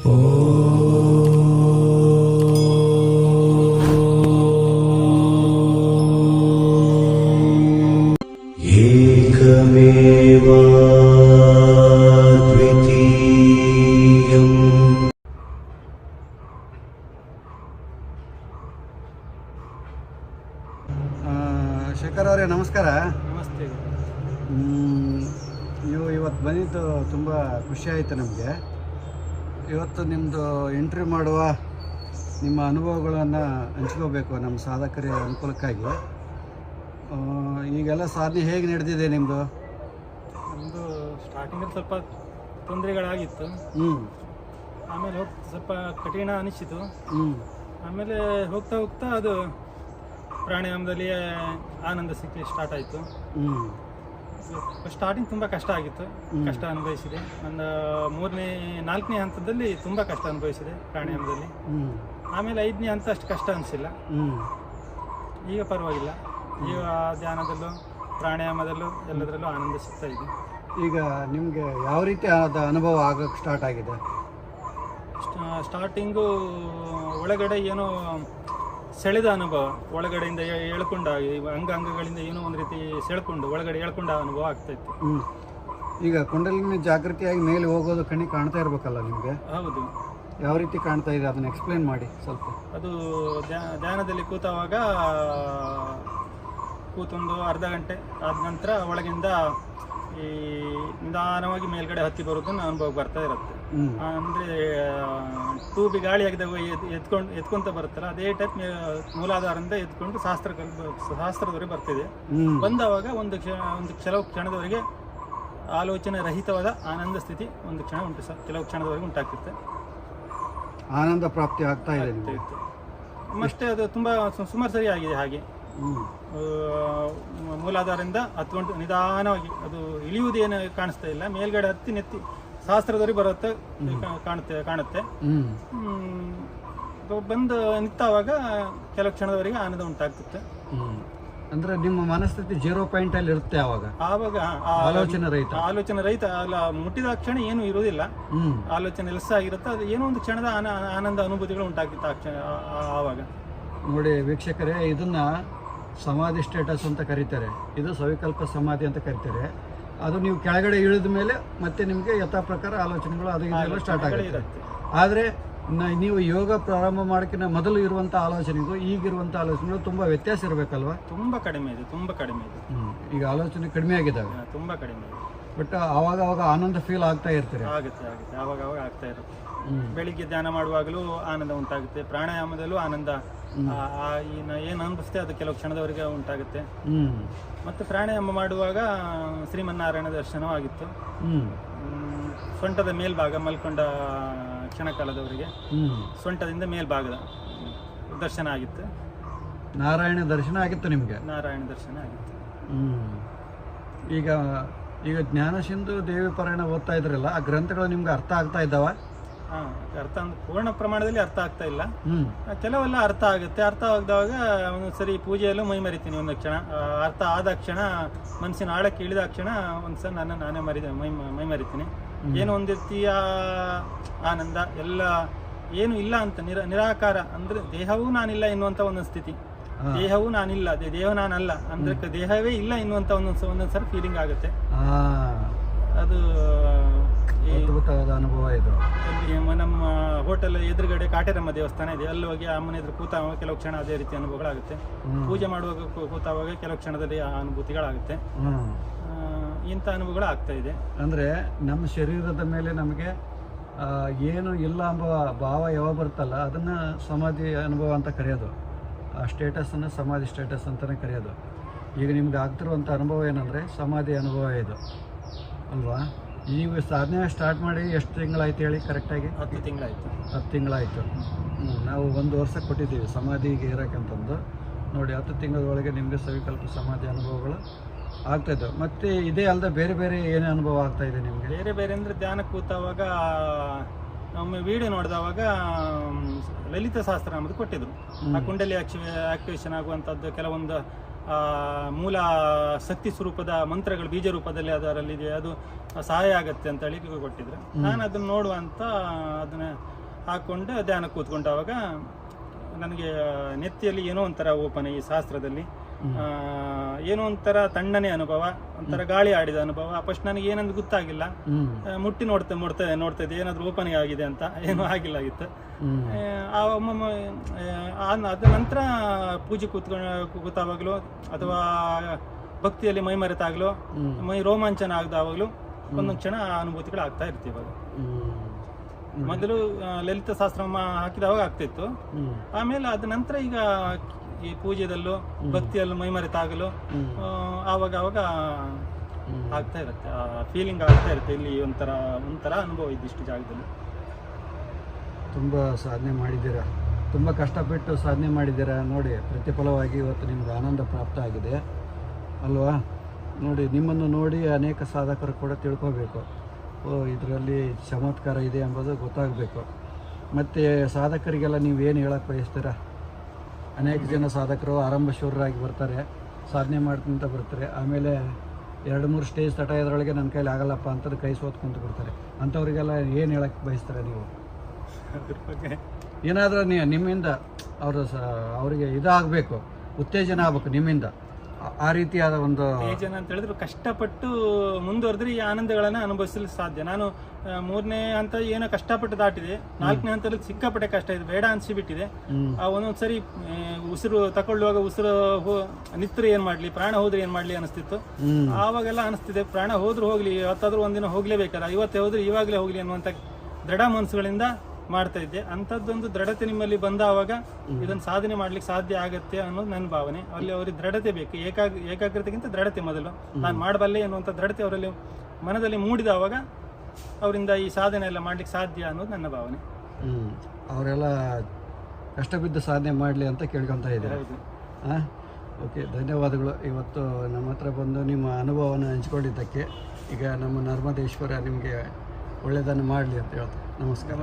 ಶೇಖರ್ ಅವರೇ ನಮಸ್ಕಾರ. ನಮಸ್ತೆ. ನೀವು ಇವತ್ತು ಬಂದಿದ್ದು ತುಂಬ ಖುಷಿ ಆಯಿತು ನಮಗೆ. ಇವತ್ತು ನಿಮ್ಮದು ಎಂಟ್ರಿ ಮಾಡುವ ನಿಮ್ಮ ಅನುಭವಗಳನ್ನು ಹಂಚ್ಕೋಬೇಕು ನಮ್ಮ ಸಾಧಕರ ಅನುಕೂಲಕ್ಕಾಗಿ. ಈಗೆಲ್ಲ ಸಾಧನೆ ಹೇಗೆ ನಡೆದಿದೆ ನಿಮ್ಮದು ನಮ್ಮದು ಸ್ಟಾರ್ಟಿಂಗಲ್ಲಿ ಸ್ವಲ್ಪ ತೊಂದರೆಗಳಾಗಿತ್ತು. ಹ್ಞೂ ಆಮೇಲೆ ಹೋಗ್ತಾ ಸ್ವಲ್ಪ ಕಠಿಣ ಅನಿಸಿತು. ಹ್ಞೂ ಆಮೇಲೆ ಹೋಗ್ತಾ ಹೋಗ್ತಾ ಅದು ಪ್ರಾಣಾಯಾಮದಲ್ಲಿ ಆನಂದ ಸಿಕ್ಕಿ ಸ್ಟಾರ್ಟ್ ಆಯಿತು. ಹ್ಞೂ ಸ್ಟಾರ್ಟಿಂಗ್ ತುಂಬ ಕಷ್ಟ ಆಗಿತ್ತು. ಕಷ್ಟ ಅನುಭವಿಸಿದೆ. ಒಂದು ಮೂರನೇ ನಾಲ್ಕನೇ ಹಂತದಲ್ಲಿ ತುಂಬ ಕಷ್ಟ ಅನುಭವಿಸಿದೆ ಪ್ರಾಣಾಯಾಮದಲ್ಲಿ ಆಮೇಲೆ ಐದನೇ ಹಂತ ಅಷ್ಟು ಕಷ್ಟ ಅನಿಸಿಲ್ಲ. ಈಗ ಪರವಾಗಿಲ್ಲ. ಈಗ ಧ್ಯಾನದಲ್ಲೂ ಪ್ರಾಣಾಯಾಮದಲ್ಲೂ ಎಲ್ಲದರಲ್ಲೂ ಆನಂದಿಸುತ್ತಾ ಸಿಗ್ತಾ ಇದೆ. ಈಗ ನಿಮಗೆ ಯಾವ ರೀತಿ ಆದ ಅನುಭವ ಆಗೋಕ್ಕೆ ಸ್ಟಾರ್ಟ್ ಆಗಿದೆ? ಸ್ಟಾ- ಸ್ಟಾರ್ಟಿಂಗು ಒಳಗಡೆ ಏನೋ ಸೆಳೆದ ಅನುಭವ ಒಳಗಡೆಯಿಂದ ಹೇಳ್ಕೊಂಡ ಎಳ್ಕೊಂಡ ಈ ಅಂಗ ಅಂಗಗಳಿಂದ ಏನೋ ಒಂದು ರೀತಿ ಸೆಳ್ಕೊಂಡು ಒಳಗಡೆ ಎಳ್ಕೊಂಡ ಅನುಭವ ಆಗ್ತಾ ಇತ್ತು ಹ್ಞೂ ಈಗ ಕುಂಡಲಿನ ಜಾಗೃತಿಯಾಗಿ ಮೇಲೆ ಹೋಗೋದು ಕಣಿ ಕಾಣ್ತಾ ಇರಬೇಕಲ್ಲ ನಿಮಗೆ? ಹೌದು. ಯಾವ ರೀತಿ ಕಾಣ್ತಾ ಇದೆ? ಅದನ್ನು ಎಕ್ಸ್ಪ್ಲೇನ್ ಮಾಡಿ ಸ್ವಲ್ಪ. ಅದು ಧ್ಯಾನದಲ್ಲಿ ಕೂತವಾಗ ಕೂತೊಂದು ಅರ್ಧ ಗಂಟೆ ಆದ ನಂತರ ಒಳಗಿಂದ ಈ ನಿಧಾನವಾಗಿ ಮೇಲ್ಗಡೆ ಹತ್ತಿ ಬರೋದನ್ನು ಅನುಭವ ಬರ್ತಾ ಇರುತ್ತೆ. ಅಂದರೆ ಟೂಬಿ ಗಾಳಿ ಆಗಿದಾಗ ಎತ್ಕೊಂಡು ಎತ್ಕೊಂತ ಬರುತ್ತಲ್ಲ ಅದೇ ಟೈಪ್ ಮೂಲಾಧಾರದಿಂದ ಎತ್ಕೊಂಡು ಶಾಸ್ತ್ರ ಶಾಸ್ತ್ರದವರೆಗೆ ಬರ್ತಿದೆ. ಬಂದವಾಗ ಒಂದು ಕ್ಷಣ ಒಂದು ಕೆಲವು ಕ್ಷಣದವರೆಗೆ ಆಲೋಚನೆ ರಹಿತವಾದ ಆನಂದ ಸ್ಥಿತಿ ಒಂದು ಕ್ಷಣ ಉಂಟು ಸರ್. ಕೆಲವು ಕ್ಷಣದವರೆಗೆ ಉಂಟಾಗ್ತಿತ್ತು ಆನಂದ ಪ್ರಾಪ್ತಿ ಆಗ್ತಾ ಇದೆ. ಮತ್ತೆ ಅದು ತುಂಬ ಸುಮಾರು ಸರಿ ಆಗಿದೆ ಹಾಗೆ. ಮೂಲಾಧಾರದಿಂದ ಹತ್ಕೊಂಡು ನಿಧಾನವಾಗಿ ಅದು ಇಳಿಯುವುದೇನು ಕಾಣಿಸ್ತಾ ಇಲ್ಲ. ಮೇಲ್ಗಡೆ ಹತ್ತಿ ನೆತ್ತಿ ಶಾಸ್ತ್ರದವರೆಗೆ ಬರುತ್ತೆ. ಕಾಣುತ್ತೆ ಕಾಣುತ್ತೆ. ಬಂದು ನಿಂತಾವಾಗ ಕೆಲವು ಕ್ಷಣದವರೆಗೆ ಆನಂದ ಉಂಟಾಗ್ತಿತ್ತು ಅಂದ್ರೆ ನಿಮ್ಮ ಮನಸ್ಥಿತಿ ಜೀರೋ ಪಾಯಿಂಟಲ್ಲಿ ಇರುತ್ತೆ ಅವಾಗ ಆವಾಗ ಆ ಆಲೋಚನೆ ರಹಿತ. ಆಲೋಚನೆ ರಹಿತ. ಅಲ್ಲ ಮುಟ್ಟಿದ ಕ್ಷಣ ಏನು ಇರುವುದಿಲ್ಲ. ಆಲೋಚನೆ ಲೆಸ್ ಆಗಿರುತ್ತೆ. ಅದು ಏನೋ ಒಂದು ಕ್ಷಣದ ಆನ- ಆನಂದ ಅನುಭೂತಿಗಳು ಉಂಟಾಗಿತ್ತು ಆ ಕ್ಷಣ ಆವಾಗ. ನೋಡಿ ವೀಕ್ಷಕರೇ ಇದನ್ನ ಸಮಾಧಿ ಸ್ಟೇಟಸ್ ಅಂತ ಕರೀತಾರೆ. ಇದು ಸವಿಕಲ್ಪ ಸಮಾಧಿ ಅಂತ ಕರೀತಾರೆ. ಅದು ನೀವು ಕೆಳಗಡೆ ಇಳಿದ ಮೇಲೆ ಮತ್ತೆ ನಿಮಗೆ ಯಥಾ ಪ್ರಕಾರ ಆಲೋಚನೆಗಳು ಅದು ಇದೆಲ್ಲ ಸ್ಟಾರ್ಟ್ ಆಗುತ್ತೆ. ಆದರೆ ನೀವು ಯೋಗ ಪ್ರಾರಂಭ ಮಾಡೋಕ್ಕಿಂತ ಮೊದಲು ಇರುವಂಥ ಆಲೋಚನೆಗೂ ಈಗಿರುವಂಥ ಆಲೋಚನೆಗಳು ತುಂಬ ವ್ಯತ್ಯಾಸ ಇರಬೇಕಲ್ವಾ? ತುಂಬ ಕಡಿಮೆ ಇದೆ ತುಂಬ ಕಡಿಮೆ ಇದೆ. ಈಗ ಆಲೋಚನೆ ಕಡಿಮೆ ಆಗಿದ್ದಾವೆ. ತುಂಬ ಕಡಿಮೆ ಇದೆ. ಬಟ್ ಆವಾಗ ಆವಾಗ ಆನಂದ ಫೀಲ್ ಆಗ್ತಾ ಇರ್ತೀರಿ. ಆಗುತ್ತೆ ಆಗುತ್ತೆ. ಆವಾಗ ಆವಾಗ ಆಗ್ತಾ ಇರುತ್ತೆ. ಬೆಳಿಗ್ಗೆ ಧ್ಯಾನ ಮಾಡುವಾಗಲೂ ಆನಂದ ಉಂಟಾಗುತ್ತೆ. ಪ್ರಾಣಾಯಾಮದಲ್ಲೂ ಆನಂದ ಏನು ಅನಿಸುತ್ತೆ ಅದು ಕೆಲವು ಕ್ಷಣದವರೆಗೆ ಉಂಟಾಗುತ್ತೆ. ಮತ್ತು ಪ್ರಾಣಾಯಾಮ ಮಾಡುವಾಗ ಶ್ರೀಮನ್ನಾರಾಯಣ ದರ್ಶನವೂ ಆಗಿತ್ತು ಹ್ಞೂ ಸೊಂಟದ ಮೇಲ್ಭಾಗ ಮಲ್ಕೊಂಡ ಕ್ಷಣಕಾಲದವರೆಗೆ. ಸೊಂಟದಿಂದ ಮೇಲ್ಭಾಗದ ದರ್ಶನ ಆಗಿತ್ತು. ನಾರಾಯಣ ದರ್ಶನ ಆಗಿತ್ತು ನಿಮಗೆ? ನಾರಾಯಣ ದರ್ಶನ ಆಗಿತ್ತು. ಈಗ ಈಗ ಈಗ ಜ್ಞಾನಸಿಂಧು ದೇವಿ ಪರಾಯಣ ಓದ್ತಾ ಇದ್ರಲ್ಲ ಆ ಗ್ರಂಥಗಳು ನಿಮ್ಗೆ ಅರ್ಥ ಆಗ್ತಾ ಇದ್ದಾವ? ಅರ್ಥ ಪೂರ್ಣ ಪ್ರಮಾಣದಲ್ಲಿ ಅರ್ಥ ಆಗ್ತಾ ಇಲ್ಲ. ಕೆಲವೆಲ್ಲ ಅರ್ಥ ಆಗುತ್ತೆ. ಅರ್ಥ ಆಗದಾಗ ಒಂದೊಂದ್ಸರಿ ಪೂಜೆಯಲ್ಲೂ ಮೈ ಮರಿತೀನಿ ಒಂದು ಕ್ಷಣ. ಅರ್ಥ ಆದ ಕ್ಷಣ ಮನಸ್ಸಿನ ಆಳಕ್ಕೆ ಇಳಿದ ಕ್ಷಣ ಒಂದ್ಸರಿ ನನ್ನ ನಾನೇ ಮರಿದ ಮೈ ಮೈ ಮರಿತೀನಿ. ಏನು ಒಂದು ರೀತಿಯ ಆನಂದ ಎಲ್ಲ ಏನು ಇಲ್ಲ ಅಂತ ನಿರ ನಿರಾಕಾರ ಅಂದ್ರೆ ದೇಹವೂ ನಾನಿಲ್ಲ ಎನ್ನುವಂತ ಒಂದೊಂದು ಸ್ಥಿತಿ. ದೇಹವೂ ನಾನಿಲ್ಲ ದೇಹ ನಾನಲ್ಲ. ಅಂದ್ರೆ ದೇಹವೇ ಇಲ್ಲ ಎನ್ನುವಂತ ಒಂದೊಂದ್ಸ ಒಂದೊಂದ್ಸರಿ ಫೀಲಿಂಗ್ ಆಗುತ್ತೆ. ಅದು ಅದ್ಭುತವಾದ ಅನುಭವ ಇದು. ನಮ್ಮ ಹೋಟೆಲ್ ಎದುರುಗಡೆ ಕಾಟೇರಮ್ಮ ದೇವಸ್ಥಾನ ಇದೆ. ಅಲ್ಲಿ ಹೋಗಿ ಅಮ್ಮನ ಎದುರು ಕೂತಾಗ ಕೆಲವು ಕ್ಷಣ ಅದೇ ರೀತಿ ಅನುಭವಗಳಾಗುತ್ತೆ. ಪೂಜೆ ಮಾಡುವಾಗ ಕೂ- ಕೂತಾವಾಗ ಕೆಲವು ಕ್ಷಣದಲ್ಲಿ ಆ ಅನುಭೂತಿಗಳಾಗುತ್ತೆ. ಹ್ಮ್. ಆ, ಇಂಥ ಅನುಭವಗಳು ಆಗ್ತಾ ಇದೆ. ಅಂದ್ರೆ ನಮ್ಮ ಶರೀರದ ಮೇಲೆ ನಮಗೆ ಆ, ಏನು ಇಲ್ಲ ಎಂಬ ಭಾವ ಯಾವಾಗ ಬರುತ್ತಲ್ಲ ಅದನ್ನ ಸಮಾಧಿ ಅನುಭವ ಅಂತ ಕರೆಯೋದು. ಆ ಸ್ಟೇಟಸನ್ನು ಸಮಾಧಿ ಸ್ಟೇಟಸ್ ಅಂತಲೇ ಕರೆಯೋದು. ಈಗ ನಿಮ್ಗೆ ಆಗ್ತಿರುವಂಥ ಅನುಭವ ಏನಂದರೆ ಸಮಾಧಿ ಅನುಭವ ಇದು. ಅಲ್ವಾ? ನೀವು ಸಾಧನೆ ಸ್ಟಾರ್ಟ್ ಮಾಡಿ ಎಷ್ಟು ತಿಂಗಳಾಯ್ತು ಹೇಳಿ ಕರೆಕ್ಟಾಗಿ ಹತ್ತು ತಿಂಗಳಾಯ್ತು. ಹತ್ತು ತಿಂಗಳಾಯಿತು. ನಾವು ಒಂದು ವರ್ಷ ಕೊಟ್ಟಿದ್ದೀವಿ ಸಮಾಧಿಗೆ ಇರೋಕ್ಕಂತಂದು ನೋಡಿ ಹತ್ತು ತಿಂಗಳೊಳಗೆ ನಿಮಗೆ ಸವಿಕಲ್ಪ ಸಮಾಧಿ ಅನುಭವಗಳು ಆಗ್ತಾಯಿದ್ದವು ಮತ್ತು ಇದೇ ಅಲ್ಲದೆ ಬೇರೆ ಬೇರೆ ಏನೇ ಅನುಭವ ಆಗ್ತಾ ಇದೆ ನಿಮಗೆ? ಬೇರೆ ಬೇರೆ ಅಂದರೆ ಧ್ಯಾನ ಕೂತಾವಾಗ ನಮ್ಮ ವಿಡಿಯೋ ನೋಡಿದವಾಗ ಲಲಿತ ಶಾಸ್ತ್ರ ಅನ್ನೋದು ಕೊಟ್ಟಿದ್ರು. ಆ ಕುಂಡಲಿ ಆಕ್ಟಿವೇಶನ್ ಆಗುವಂಥದ್ದು ಕೆಲವೊಂದು ಮೂಲ ಶಕ್ತಿ ಸ್ವರೂಪದ ಮಂತ್ರಗಳು ಬೀಜ ರೂಪದಲ್ಲಿ ಅದರಲ್ಲಿದೆ. ಅದು ಸಹಾಯ ಆಗತ್ತೆ ಅಂತ ಹೇಳಿ ಕೊಟ್ಟಿದ್ರು ನಾನು ಅದನ್ನ ನೋಡುವ ಅಂತ ಅದನ್ನ ಹಾಕೊಂಡು ಧ್ಯಾನ ಕೂತ್ಕೊಂಡಾಗ ನನಗೆ ನೆತ್ತಿಯಲ್ಲಿ ಏನೋ ಒಂಥರ ಓಪನ್ ಈ ಶಾಸ್ತ್ರದಲ್ಲಿ. ಏನೋ ಒಂಥರ ತಣ್ಣನೆ ಅನುಭವ ಒಂಥರ ಗಾಳಿ ಆಡಿದ ಅನುಭವ ಫಸ್ಟ್ ನನಗೆ ಏನಂತ ಗೊತ್ತಾಗಿಲ್ಲ. ಮುಟ್ಟಿ ನೋಡ್ತಾ ನೋಡ್ತಾ ನೋಡ್ತಾ ಇದ್ದೆ ಏನಾದ್ರು ಓಪನ್ ಆಗಿದೆ ಅಂತ. ಏನೂ ಆಗಿಲ್ಲ ಆಗಿತ್ತು. ಆ, ಒಮ್ಮೊಮ್ಮೆ ಅದ ನಂತರ ಪೂಜೆ ಕೂತ್ಕೊಂಡು ಕೂತಾವಾಗಲೂ ಅಥವಾ ಭಕ್ತಿಯಲ್ಲಿ ಮೈ ಮರೆತಾಗಲೂ ಮೈ ರೋಮಾಂಚನ ಆಗದಾವಾಗಲೂ ಒಂದೊಂದು ಕ್ಷಣ ಅನುಭೂತಿಗಳು ಆಗ್ತಾ ಇರ್ತೀವಿ ಮೊದಲು ಲಲಿತ ಶಾಸ್ತ್ರ ಹಾಕಿದವಾಗ ಆಗ್ತಿತ್ತು. ಆಮೇಲೆ ಅದ ನಂತರ ಈಗ ಈ ಪೂಜೆದಲ್ಲೂ ಭಕ್ತಿಯಲ್ಲೂ ಮೈ ಮರೆತಾಗಲು ಹ್ಮ್. ಆ, ಆವಾಗ ಆವಾಗ ಆಗ್ತಾ ಇರುತ್ತೆ. ಫೀಲಿಂಗ್ ಆಗ್ತಾ ಇರುತ್ತೆ ಇಲ್ಲಿ ಒಂಥರ ಒಂಥರ ಅನುಭವ ಇದ್ದಿಷ್ಟು ಜಾಗದಲ್ಲಿ. ತುಂಬ ಸಾಧನೆ ಮಾಡಿದ್ದೀರಾ. ತುಂಬ ಕಷ್ಟಪಟ್ಟು ಸಾಧನೆ ಮಾಡಿದ್ದೀರಾ. ನೋಡಿ ಪ್ರತಿಫಲವಾಗಿ ಇವತ್ತು ನಿಮ್ಗೆ ಆನಂದ ಪ್ರಾಪ್ತ ಆಗಿದೆ. ಅಲ್ವಾ? ನೋಡಿ ನಿಮ್ಮನ್ನು ನೋಡಿ ಅನೇಕ ಸಾಧಕರು ಕೂಡ ತಿಳ್ಕೋಬೇಕು. ಓ ಇದರಲ್ಲಿ ಚಮತ್ಕಾರ ಇದೆ ಎಂಬುದು ಗೊತ್ತಾಗಬೇಕು. ಮತ್ತು ಸಾಧಕರಿಗೆಲ್ಲ ನೀವು ಏನು ಹೇಳಕ್ಕೆ ಬಯಸ್ತೀರಾ? ಅನೇಕ ಜನ ಸಾಧಕರು ಆರಂಭ ಶೂರರಾಗಿ ಬರ್ತಾರೆ ಸಾಧನೆ ಮಾಡ್ಕೊಂತ ಬರ್ತಾರೆ. ಆಮೇಲೆ ಎರಡು ಮೂರು ಸ್ಟೇಜ್ ತಟ ಇದರೊಳಗೆ ನನ್ನ ಕೈಲಿ ಆಗಲ್ಲಪ್ಪ ಅಂತ ಕೈ ಸೋತ್ ಬರ್ತಾರೆ ಬಿಡ್ತಾರೆ. ಅಂಥವ್ರಿಗೆಲ್ಲ ಏನು ಹೇಳಕ್ಕೆ ಬಯಸ್ತಾರೆ ನೀವು? ಅದ್ರ ಬಗ್ಗೆ? ಏನಾದರೂ ನೀವು ನಿಮ್ಮಿಂದ ಅವರು ಸ ಅವರಿಗೆ ಇದಾಗಬೇಕು ಉತ್ತೇಜನ ಆಗಬೇಕು ನಿಮ್ಮಿಂದ. ಆ- ರೀತಿಯಾದ ಒಂದು ಜನ ಅಂತ ಹೇಳಿದ್ರು ಕಷ್ಟಪಟ್ಟು ಮುಂದುವರೆದ್ರೆ ಈ ಆನಂದಗಳನ್ನ ಅನುಭವಿಸಲು ಸಾಧ್ಯ. ನಾನು ಮೂರನೇ ಹಂತ ಏನೋ ಕಷ್ಟಪಟ್ಟು ದಾಟಿದೆ. ನಾಲ್ಕನೇ ಹಂತದಲ್ಲಿ ಸಿಕ್ಕಾಪಟ್ಟೆ ಕಷ್ಟ ಇದೆ. ಬೇಡ ಅನ್ಸಿಬಿಟ್ಟಿದೆ. ಆ ಒಂದೊಂದ್ಸರಿ ಉಸಿರು ತಕೊಳ್ಳುವಾಗ ಉಸಿರು ನಿತ್ರ ಏನ್ ಮಾಡ್ಲಿ ಪ್ರಾಣ ಹೋದ್ರೆ ಏನ್ ಮಾಡ್ಲಿ ಅನಿಸ್ತಿತ್ತು. ಆವಾಗೆಲ್ಲ ಅನಿಸ್ತಿದೆ. ಪ್ರಾಣ ಹೋದ್ರು ಹೋಗ್ಲಿ ಇವತ್ತಾದ್ರೂ ಒಂದಿನ ಹೋಗ್ಲೇಬೇಕಲ್ಲ ಇವತ್ತೇ ಹೋದ್ರೆ ಇವಾಗಲೇ ಹೋಗ್ಲಿ ಅನ್ನುವಂತ ದೃಢ ಮನಸ್ಸುಗಳಿಂದ ಮಾಡ್ತಾ ಇದ್ದೆ. ಅಂತದ್ದೊಂದು ದೃಢತೆ ನಿಮ್ಮಲ್ಲಿ ಬಂದಾವಾಗ ಇದನ್ನು ಸಾಧನೆ ಮಾಡ್ಲಿಕ್ಕೆ ಸಾಧ್ಯ ಆಗತ್ತೆ ಅನ್ನೋದು ನನ್ನ ಭಾವನೆ. ಅಲ್ಲಿ ಅವ್ರಿಗೆ ದೃಢತೆ ಬೇಕು. ಏಕಾಗ್ ಏಕಾಗ್ರತೆಗಿಂತ ದೃಢತೆ ಮೊದಲು. ನಾನು ಮಾಡಬಲ್ಲೆ ಅನ್ನುವಂಥ ದೃಢತೆ ಅವರಲ್ಲಿ ಮನದಲ್ಲಿ ಮೂಡಿದವಾಗ ಅವರಿಂದ ಈ ಸಾಧನೆ ಎಲ್ಲ ಮಾಡ್ಲಿಕ್ಕೆ ಸಾಧ್ಯ ಅನ್ನೋದು ನನ್ನ ಭಾವನೆ. ಅವರೆಲ್ಲ ಕಷ್ಟ ಬಿದ್ದು ಸಾಧನೆ ಮಾಡಲಿ ಅಂತ ಕೇಳ್ಕೊತಾ ಇದ್ದಾರೆ. ಹೌದು. ಹಾಂ ಓಕೆ ಧನ್ಯವಾದಗಳು. ಇವತ್ತು ನಮ್ಮ ಹತ್ರ ಬಂದು ನಿಮ್ಮ ಅನುಭವವನ್ನು ಹಂಚ್ಕೊಂಡಿದ್ದಕ್ಕೆ ಈಗ ನಮ್ಮ ನರ್ಮದೇಶ್ವರ ನಿಮಗೆ ಒಳ್ಳೆಯದನ್ನು ಮಾಡಲಿ ಅಂತ ಹೇಳ್ತಾರೆ ನಮಸ್ಕಾರ.